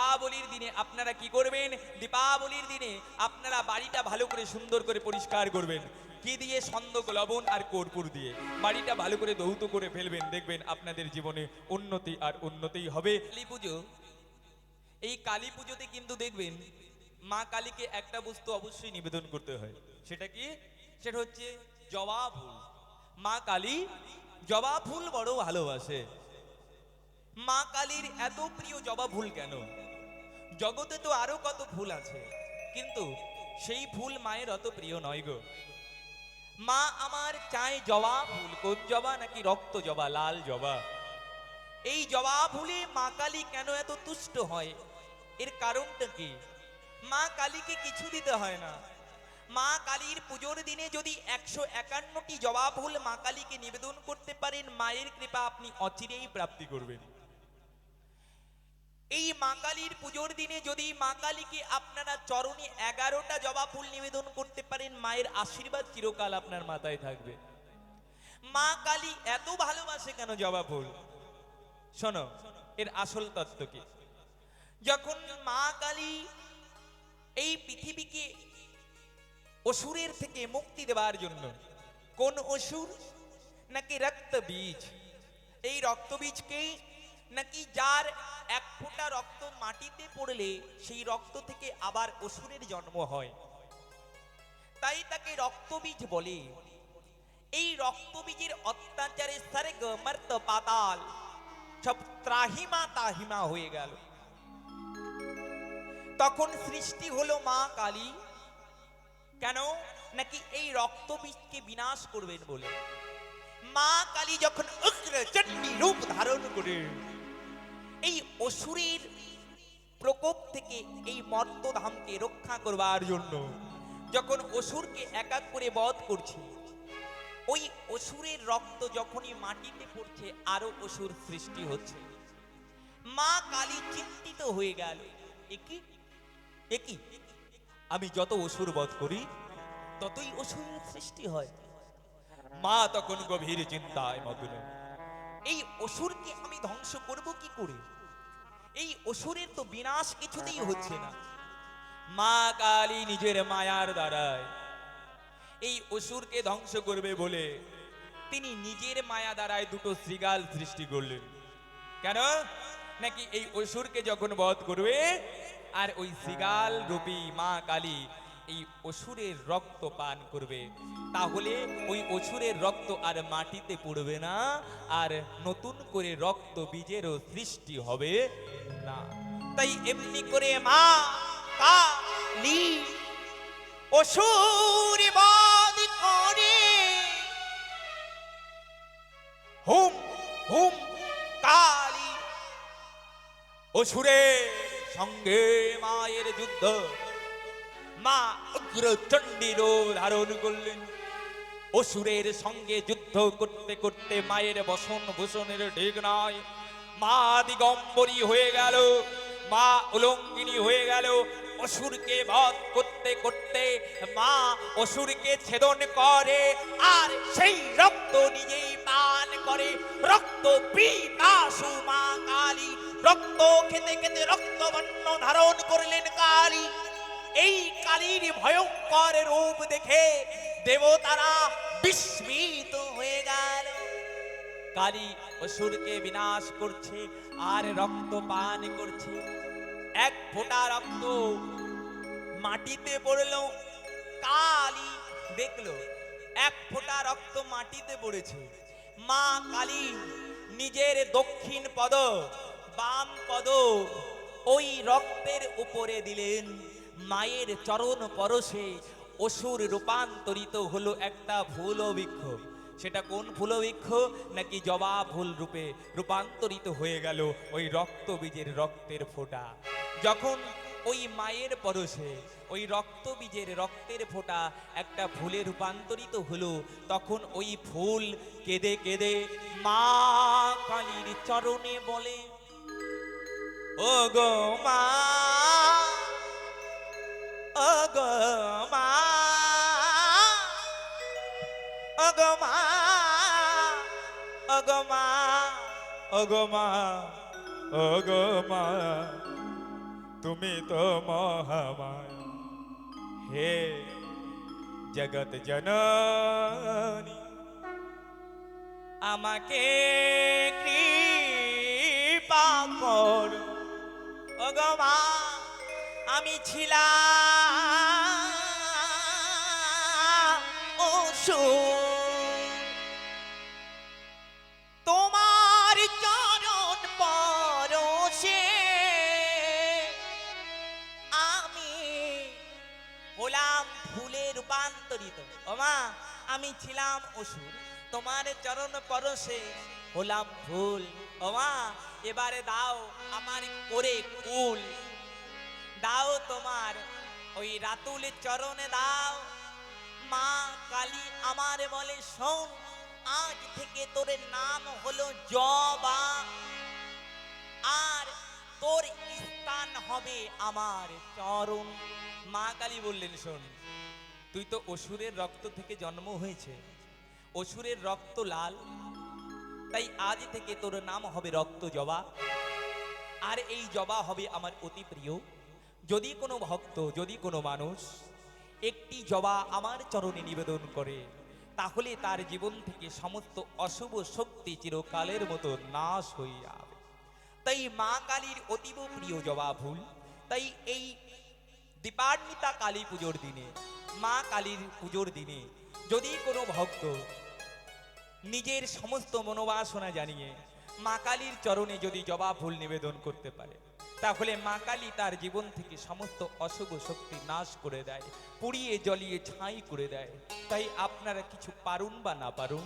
দীপাবলির দিনে আপনারা কি করবেন? দীপাবলির দিনে আপনারা বাড়িটা ভালো করে সুন্দর করে পরিষ্কার করবেন। কি দিয়ে? সন্দক লবণ আর কর্পূর দিয়ে। বাড়িটা ভালো করে দৌত করে ফেলবেন, দেখবেন আপনাদের জীবনে উন্নতি আর উন্নতি হবে। কালী পুজো। এই কালী পুজোতে কিন্তু দেখবেন মা কালীকে একটা বস্তু অবশ্যই নিবেদন করতে হয়। সেটা কি? সেটা হচ্ছে জবা ফুল। মা কালী জবা ফুল বড় ভালোবাসে। মা কালীর এত প্রিয় জবা ফুল কেন? জগতে তো আরও কত ভুল আছে, কিন্তু সেই ভুল মায়ের অত প্রিয় নয় গো। মা আমার চায় জবা ফুল, কোন জবা নাকি রক্ত জবা, লাল জবা? এই জবা ফুলে মা কালী কেন এত তুষ্ট হয়? এর কারণটা কি? মা কালীকে কিছু দিতে হয় না। মা কালীর পুজোর দিনে যদি একশো একান্নটি জবা ফুল মা কালীকে নিবেদন করতে পারেন, মায়ের কৃপা আপনি অচিরেই প্রাপ্তি করবেন। এই মা কালীর পুজোর দিনে যদি মা কালীকে আপনারা চরণে এগারোটা জবা ফুল নিবেদন করতে পারেন, মায়ের আশীর্বাদ চিরকাল আপনার মাথায় থাকবে। মা কালী এত ভালোবাসে কেন জবা ফুল? শোনো, এর আসল তত্ত্ব কি? যখন মা কালী এই পৃথিবীকে অসুরের থেকে মুক্তি দেওয়ার জন্য, কোন অসুর? নাকি রক্ত বীজ এই রক্ত বীজকে নাকি যার এক ফোঁটা রক্ত মাটিতে পড়লে সেই রক্ত থেকে আবার অসুরের জন্ম হয়। তাই তাকে রক্তবীজ বলে। এই রক্তবীজের অত্যাচারে স্বর্গ মর্ত পাতাল, সব ত্রাহিমা তাহিমা হয়ে গেল। তখন সৃষ্টি হলো মা কালী। কেন? নাকি এই রক্তবীজকে বিনাশ করবেন বলে। মা কালী যখন উগ্র চণ্ডী রূপ ধারণ করে এই অসুরের প্রকোপ থেকে এই মর্তধামকে রক্ষা করবার জন্য যখন অসুরকে একাক করে বধ করছে, ওই অসুরের রক্ত যখনই মাটিতে পড়ছে, আরও অসুর সৃষ্টি হচ্ছে। মা কালী চিন্তিত হয়ে গেল। একই একই আমি যত অসুর বধ করি, ততই অসুরের সৃষ্টি হয়। মা তখন গভীর চিন্তায় মগ্ন। এই অসুরকে আমি ধ্বংস করব কি করে? এই অসুরের তো বিনাশ কিছুতেই হচ্ছে না। মা কালী নিজের মায়ার দ্বারায় এই অসুরকে ধ্বংস করবে বলে তিনি নিজের মায়া দ্বারায় দুটো শৃগাল সৃষ্টি করলেন। কেন? নাকি এই অসুরকে যখন বধ করবে, আর ওই শৃগাল রূপী মা কালী এই অসুরের রক্ত পান করবে। তাহলে ওই অসুরের রক্ত আর মাটিতে পড়বে না, আর নতুন করে রক্ত বীজেরও সৃষ্টি হবে না। তাই এমনি করে মা কালী অসুর করে। হুম হুম কালী অসুরের সঙ্গে মায়ের যুদ্ধ মা উগ্র চণ্ডীর ধারণ করলেন। অসুরের সঙ্গে যুদ্ধ করতে করতে মায়ের বসন ভূষণের ঢেক নয়। মা দিগম্বরী হয়ে গেল, মা উলঙ্গিনী হয়ে গেল। অসুরকে বধ করতে করতে মা অসুরকে ছেদন করে, আর সেই রক্ত নিজেই পান করে। রক্ত পিতাসু মা কালী, রক্ত খেতে খেতে রক্ত বর্ণ ধারণ করলেন কালী। এই কালীর ভয়ঙ্কর রূপ দেখে দেবতারা বিস্মিত হয়ে গেল। কালী অসুরকে বিনাশ করছে আর রক্ত পান করছে। এক ফোঁটা রক্ত মাটিতে পড়ল, কালী দেখল, এক ফোঁটা রক্ত মাটিতে পড়েছে। মা কালী নিজের দক্ষিণ পদ, বাম পদ ওই রক্তের উপরে দিলেন। মায়ের চরণ পরশে অসুর রূপান্তরিত হলো একটা ফুল বৃক্ষ সেটা কোন ফুল বৃক্ষ নাকি জবা ফুল রূপে রূপান্তরিত হয়ে গেল ওই রক্ত বীজের রক্তের ফোঁটা। যখন ওই মায়ের পরশে ওই রক্ত বীজের রক্তের ফোঁটা একটা ফুলে রূপান্তরিত হলো, তখন ওই ফুল কেঁদে কেঁদে মা কালীর চরণে বলে ও গো মা ও গো মা ও গো মা ও গো মা ও গো মা ও গো মা, তুমি তো মহামায়া। হে জগৎ জননী, আমাকে কৃপা কর। ওগমা আমি ছিলাম রূপান্তরিত ওমা, আমি ছিলাম অসুর, তোমার চরণ পরশে হলাম ফুল ওমা, এবারে দাও আমার করে কুল। দাও তোমার ওই রাতুলের চরণে, দাও। মা কালী আমার বলে, শোন, আজ থেকে তোর নাম হলো জবা। আর তোর স্থান হবে আমার চরণ। মা কালী বললেন, শোন। তুই তো অসুরের রক্ত থেকে জন্ম হয়েছে। অসুরের রক্ত লাল। তাই আজ থেকে তোর নাম হবে রক্ত জবা। আর এই জবা হবে আমার অতি প্রিয়। যদি কোনো ভক্ত, যদি কোনো মানুষ একটি জবা আমার চরণে নিবেদন করে, তাহলে তার জীবন থেকে সমস্ত অশুভ শক্তি চিরকালের মতো নাশ হয়ে যাবে। তাই মা কালীর অতীব প্রিয় জবা ফুল, তাই এই দীপান্বিতা কালী পুজোর দিনে মা কালীর পুজোর দিনে যদি কোনো ভক্ত নিজের সমস্ত মনোবাসনা জানিয়ে মা কালীর চরণে যদি জবা ফুল নিবেদন করতে পারে, তাহলে মা কালী তার জীবন থেকে সমস্ত অশুভ শক্তি নাশ করে দেয়, পুড়িয়ে জ্বলিয়ে ছাই করে দেয়। তাই আপনারা কিছু পারুন বা না পারুন,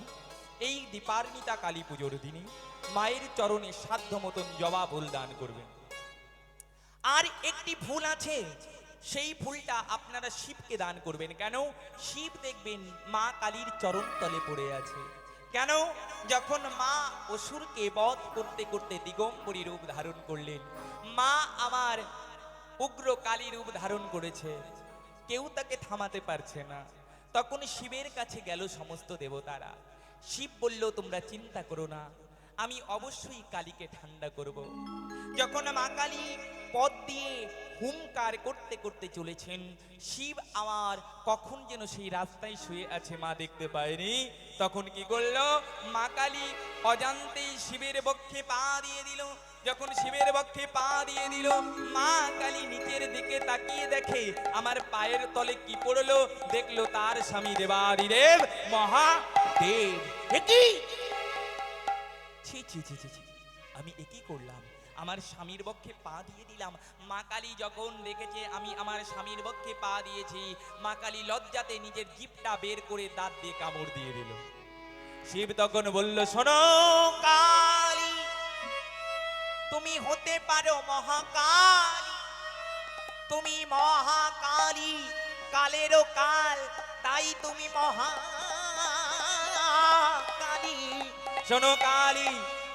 এই দীপান্বিতা কালী পুজোর দিনে মায়ের চরণে সাধ্য মতন জবা ফুল দান করবেন। আর একটি ফুল আছে সেই ফুলটা আপনারা শিবকে দান করবেন। কেন? শিব দেখবেন মা কালীর চরণ তলে পড়ে আছে। কেন? যখন মা অসুরকে বধ করতে করতে দিগম্বরী রূপ ধারণ করলেন, মা আমার উগ্র কালী রূপ ধারণ করেছে। কেউ তাকে থামাতে পারছে না। তখন শিবের কাছে গেল সমস্ত দেবতারা। শিব বলল, তোমরা চিন্তা করো না। আমি অবশ্যই কালীকে ঠান্ডা করব। যখন মা কালী পদ দিয়ে হুমকার করতে করতে চলেছেন। শিব আমার কখন যেন সেই রাস্তায় শুয়ে আছে মা দেখতে পায়নি। তখন কি করল? মা কালী অজান্তেই শিবের বক্ষে পা দিয়ে দিল। যখন শিবের বক্ষে পা দিয়ে দিল, মা কালী নিচের দিকে তাকিয়ে দেখে আমার পায়ের তলে কি পড়ল? দেখল তার স্বামী দেবাদিদেব, মহাদেব। এ কি ছি ছি ছি ছি ছি। আমি একই করলাম। আমার স্বামীর পক্ষে পা দিয়ে দিলাম। মা কালী যখন দেখেছে আমি আমার স্বামীর পক্ষে পা দিয়েছি, মা কালী লজ্জাতে নিজের জিপটা বের করে দাঁত দিয়ে কামড় দিয়ে দিল। শিব তখন বলল, শোনো কালী, তুমি হতে পারো মহাকালী, তুমি মহাকালী, কালেরও কাল, তাই তুমি মহা কালী শোনো কালী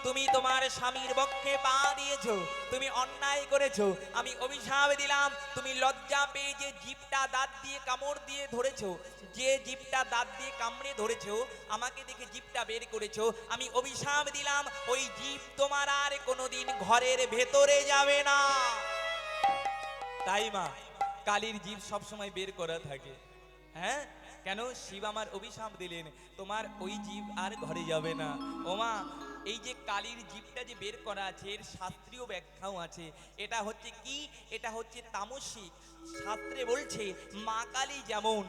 তুমি তোমার স্বামীর পক্ষে পা দিয়েছ, তুমি অন্যায় করেছ, আমি অভিশাপ দিলাম, তুমি লজ্জা পেয়ে যে জিপটা দাঁত দিয়ে কামড় দিয়ে ধরেছো, যে জিপটা দাঁত দিয়ে কামড়ে ধরেছো, আমাকে দেখে জিপটা বের করেছ, আমি অভিশাপ দিলাম, ওই জিপ তোমার আর কোনোদিন ঘরের ভেতরে যাবে না। তাই মা, কালীর জীব সবসময় বের করা থাকে। হ্যাঁ? কেন? শিব আমার অভিশাপ দিলেন, তোমার ওই জীব আর ঘরে যাবে না। ওমা এই যে কালীর জীবটা যে বের করা আছে, এর শাস্ত্রীয় ব্যাখ্যাও আছে। এটা হচ্ছে কি? এটা হচ্ছে তামসিক। শাস্ত্রে বলছে, মা কালী যেমন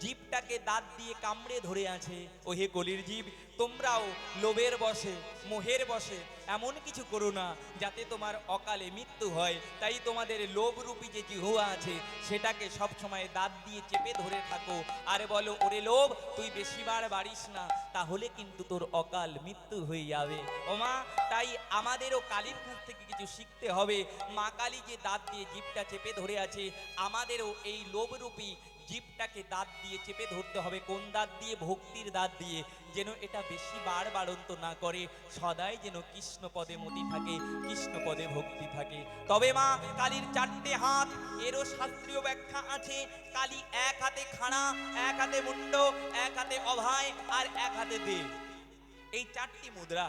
জীবটাকে দাঁত দিয়ে কামড়ে ধরে আছে। ও হে কলির জীব, তোমরাও লোভের বসে, মোহের বসে, এমন কিছু করো না যাতে তোমার অকালে মৃত্যু হয়। তাই তোমাদের লোভরূপী যে জিহুয়া আছে, সেটাকে সব সময় দাঁত দিয়ে চেপে ধরে থাকো। আর বলো, ওরে লোভ, তুই বেশিবার বাড়িস না, তাহলে কিন্তু তোর অকাল মৃত্যু হয়ে যাবে। ওমা তাই আমাদেরও কালীর কাছ থেকে কিছু শিখতে হবে। মা কালী যে দাঁত দিয়ে জীবটা চেপে ধরে আছে, আমাদেরও এই লোভরূপী জীবটাকে দাঁত দিয়ে চেপে ধরতে হবে, কোন দাঁত দিয়ে? ভক্তির দাঁত দিয়ে। যেন এটা বেশি বার বাড়ন্ত না করে, সদাই যেন কৃষ্ণ পদে মতি থাকে কৃষ্ণ পদে ভক্তি থাকে। তবে মা, কালীর চারটে হাত, এরও শাস্ত্রীয় ব্যাখ্যা আছে, কালী এক হাতে খাড়া, এক হাতে মুন্ড, এক হাতে অভায়, আর এক হাতে দেব এই চারটি মুদ্রা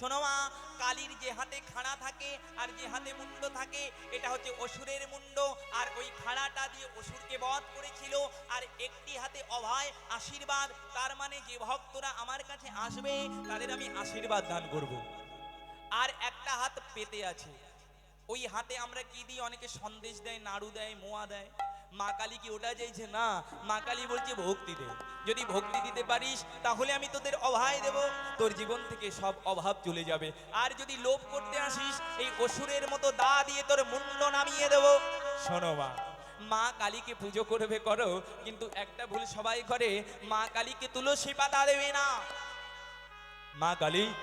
শোনো মা, কালীর যে হাতে খাড়া থাকে আর যে হাতে মুন্ড থাকে, এটা হচ্ছে অসুরের মুন্ড। আর ওই খাড়াটা দিয়ে অসুরকে বধ করেছিল, আর একটি হাতে অভয় আশীর্বাদ। তার মানে যে ভক্তরা আমার কাছে আসবে, তাদের আমি আশীর্বাদ দান করব। আর একটা হাত পেতে আছে। ওই হাতে আমরা কি দিই? অনেকে সন্দেশ দেয়, নাড়ু দেয়, মোয়া দেয়। মা কালী কি ওটা চাইছে? না। মা কালী বলছে, ভক্তি দে। যদি ভক্তি দিতে পারিস, তাহলে আমি তোদের অভায় দেব। তোর জীবন থেকে সব অভাব চলে যাবে। আর যদি লোভ করতে আসিস, এই অসুরের মতো দা দিয়ে তোর মুন্ড নামিয়ে দেব। শোনো মা মা কালীকে পুজো করবে করো, কিন্তু একটা ভুল সবাই করে। মা কালীকে তুলসী পাতা দেবে না। মা কালী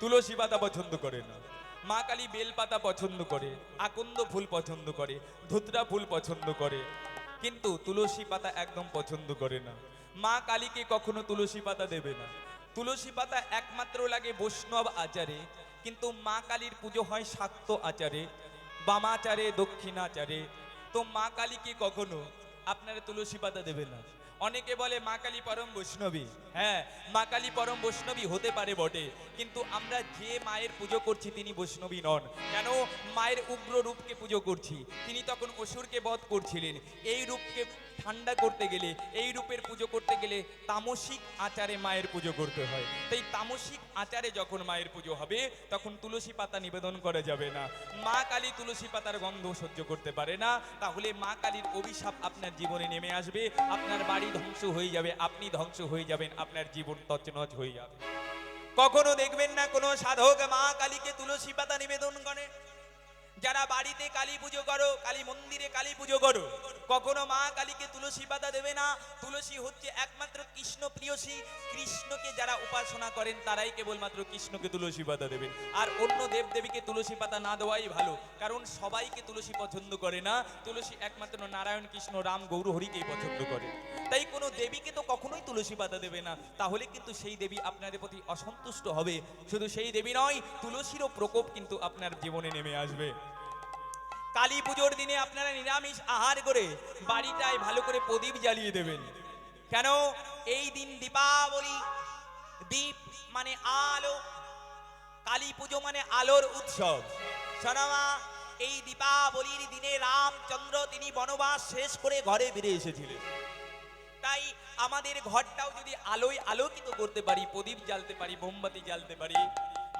তুলসী পাতা পছন্দ করে না। মা কালী বেল পাতা পছন্দ করে, আকন্দ ফুল পছন্দ করে, ধুতরা ফুল পছন্দ করে, কিন্তু তুলসী পাতা একদম পছন্দ করে না। মা কালীকে কখনো তুলসী পাতা দেবে না। তুলসী পাতা একমাত্র লাগে বৈষ্ণব আচারে, কিন্তু মা কালীর পুজো হয় শাক্ত আচারে, বামাচারে, দক্ষিণাচারে। তো মা কালীকে কখনো আপনারা তুলসী পাতা দেবে না। অনেকে বলে মা কালী পরম বৈষ্ণবী। হ্যাঁ মা কালী পরম বৈষ্ণবী হতে পারে বটে, কিন্তু আমরা যে মায়ের পুজো করছি তিনি বৈষ্ণবী নন। কেন? মায়ের উগ্র রূপকে পুজো করছি। তিনি তখন অসুরকে বধ করছিলেন। এই রূপকে ঠান্ডা করতে গেলে, এই রূপের পুজো করতে গেলে তামসিক আচারে মায়ের পুজো করতে হয়। তাই তামসিক আচারে যখন মায়ের পুজো হবে, তখন তুলসী পাতা নিবেদন করা যাবে না। মা কালী তুলসী পাতার গন্ধ সহ্য করতে পারে না। তাহলে মা কালীর অভিশাপ আপনার জীবনে নেমে আসবে। আপনার বাড়ি ধ্বংস হয়ে যাবে, আপনি ধ্বংস হয়ে যাবেন, আপনার জীবন তছনছ হয়ে যাবে। কখনো দেখবেন না কোনো সাধক মা কালীকে তুলসী পাতা নিবেদন করে। যারা বাড়িতে কালী পুজো করো, কালী মন্দিরে কালী পুজো করো, কখনো মা কালীকে তুলসী পাতা দেবে না। তুলসী হচ্ছে একমাত্র কৃষ্ণ প্রিয়সী। কৃষ্ণকে যারা উপাসনা করেন, তারাই কেবলমাত্র কৃষ্ণকে তুলসী পাতা দেবেন। আর অন্য দেব দেবীকে তুলসী পাতা না দেওয়াই ভালো, কারণ সবাইকে তুলসী পছন্দ করে না। তুলসী একমাত্র নারায়ণ, কৃষ্ণ, রাম, গৌর, হরিকেই পছন্দ করে। তাই কোনো দেবীকে তো কখনোই তুলসী পাতা দেবে না। তাহলে কিন্তু সেই দেবী আপনাদের প্রতি অসন্তুষ্ট হবে। শুধু সেই দেবী নয়, তুলসীরও প্রকোপ কিন্তু আপনার জীবনে নেমে আসবে। কালী পুজোর দিনে আপনারা নিরামিষ আহার করে বাড়িটায় ভালো করে প্রদীপ জ্বালিয়ে দেবেন। কেন? এই দিন দীপাবলি, দীপ মানে আলো, কালী পুজো মানে আলোর উৎসব। শোনামা, এই দীপাবলির দিনে রামচন্দ্র তিনি বনবাস শেষ করে ঘরে ফিরে এসেছিলেন। তাই আমাদের ঘরটাও যদি আলোয় আলোকিত করতে পারি, প্রদীপ জ্বালতে পারি, মোমবাতি জ্বালতে পারি,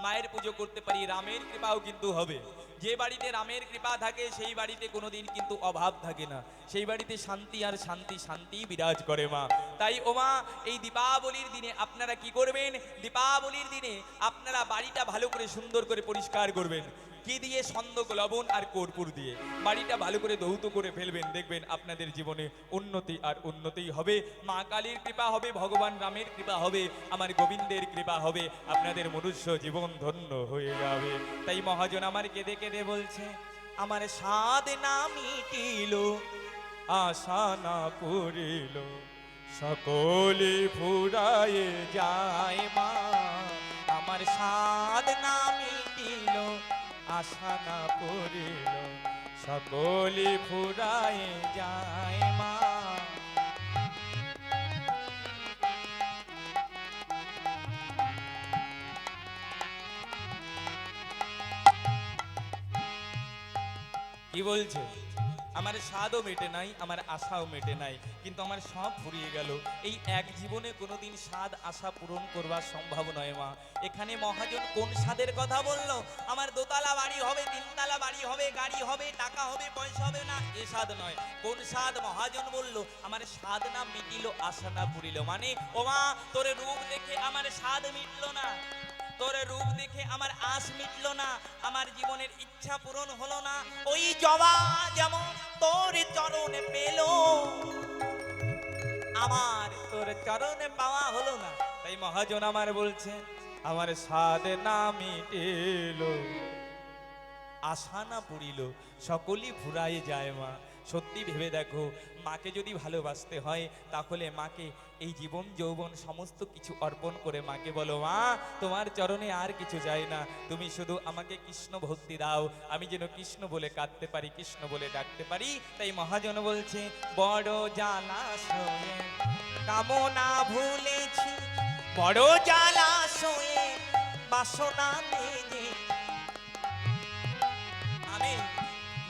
মায়ের পুজো করতে পারি, রামের কৃপাও কিন্তু হবে। যে বাড়িতে রামের কৃপা থাকে, সেই বাড়িতে কোনোদিন কিন্তু অভাব থাকে না। সেই বাড়িতে শান্তি আর শান্তি শান্তি বিরাজ করে মা। তাই ও মা, এই দীপাবলির দিনে আপনারা কি করবেন? দীপাবলির দিনে আপনারা বাড়িটা ভালো করে সুন্দর করে পরিষ্কার করবেন। কি দিয়ে? সন্দক লবণ আর কর্পূর দিয়ে। বাড়িটা ভালো করে দৌত করে ফেলবেন, দেখবেন আপনাদের জীবনে উন্নতি আর উন্নতি হবে। মা কালীর কৃপা হবে, ভগবান রামের কৃপা হবে, আমার গোবিন্দের কৃপা হবে, আপনাদের মনুষ্য জীবন ধন্য হয়ে যাবে। তাই মহাজন আমার কেঁদে কেঁদে বলছে, আমার স্বাদ না মিটিল, আশা না পুরিল সকলে ফুরায়ে যায় মা। আমার স্বাদ না আশা না করিল সকলে ফুরাই যায় মা। কি বলছে? আমার স্বাদও মেটে নাই, আমার আশাও মেটে নাই, কিন্তু আমার সব ফুরিয়ে গেল। এই এক জীবনে কোনোদিন স্বাদ আশা পূরণ করবার সম্ভব নয় মা। এখানে মহাজন কোন স্বাদের কথা বলল? আমার দোতলা বাড়ি হবে, তিনতলা বাড়ি হবে, গাড়ি হবে, টাকা হবে, পয়সা হবে না, এ স্বাদ নয়। কোন স্বাদ? মহাজন বলল, আমার স্বাদ না মিটিল আশা না পুরিল। মানে ও মা তোর রূপ দেখে আমার স্বাদ মিটলো না। তোর রূপ দেখে আমার আশ মিটলো না, আমার জীবনের ইচ্ছা পূরণ হলো না। ওই জবা যেমন তোর চরণে পেল, আমার তোর চরণে পাওয়া হলো না। তাই মহাজন আমার বলছে, আমার স্বাদ না মিটেল, আশা না পড়িল, সকলই ফুরায় যায় মা। সত্যি ভেবে দেখো, মাকে যদি ভালোবাসতে হয়, তাহলে মাকে এই জীবন যৌবন সমস্ত কিছু অর্পণ করে মাকে বলো, মা, তোমার চরণে আর কিছু যায় না। তুমি শুধু আমাকে কৃষ্ণ ভক্তি দাও। আমি যেন কৃষ্ণ বলে কাঁদতে পারি, কৃষ্ণ বলে ডাকতে পারি। তাই মহাজন বলছে, বড় জ্বালাশয়ে কামনা ভুলেছি। বড় জ্বালাশয়ে বাসনা তেজে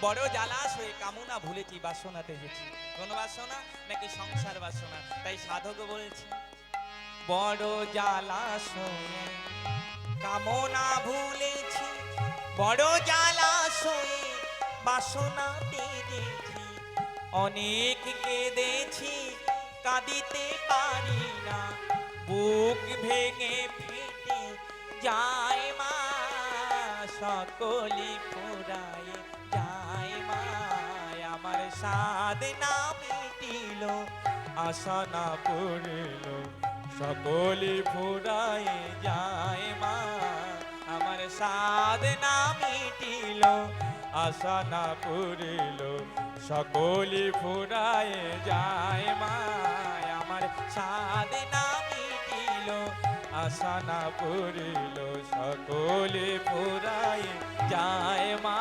বড় জ্বালাস হয়ে কামনা ভুলেছি বাসনা তেজেছি? কোন বাসনা নাকি সংসার বাসনা? তাই সাধক বলছি, বড় জ্বালাস কামনা ভুলেছি, বড় জ্বালাস হয়ে বাসনাতে তেজেছি। অনেক কেঁদেছি, কাঁদিতে পারি না, বুক ভেঙে ফেটে যায় মা, সকলি পুরায় সাদ না মিটিল, আশা না পড়িল। সকলি ফুরায় যায় মা, আমার সাদ না মিটিল, আশা না পড়িল। সকলি ফুরায় যায় মা, আমার সাদ না মিটিল, আশা না পড়িল। সকলে ফুরায় যায় মা।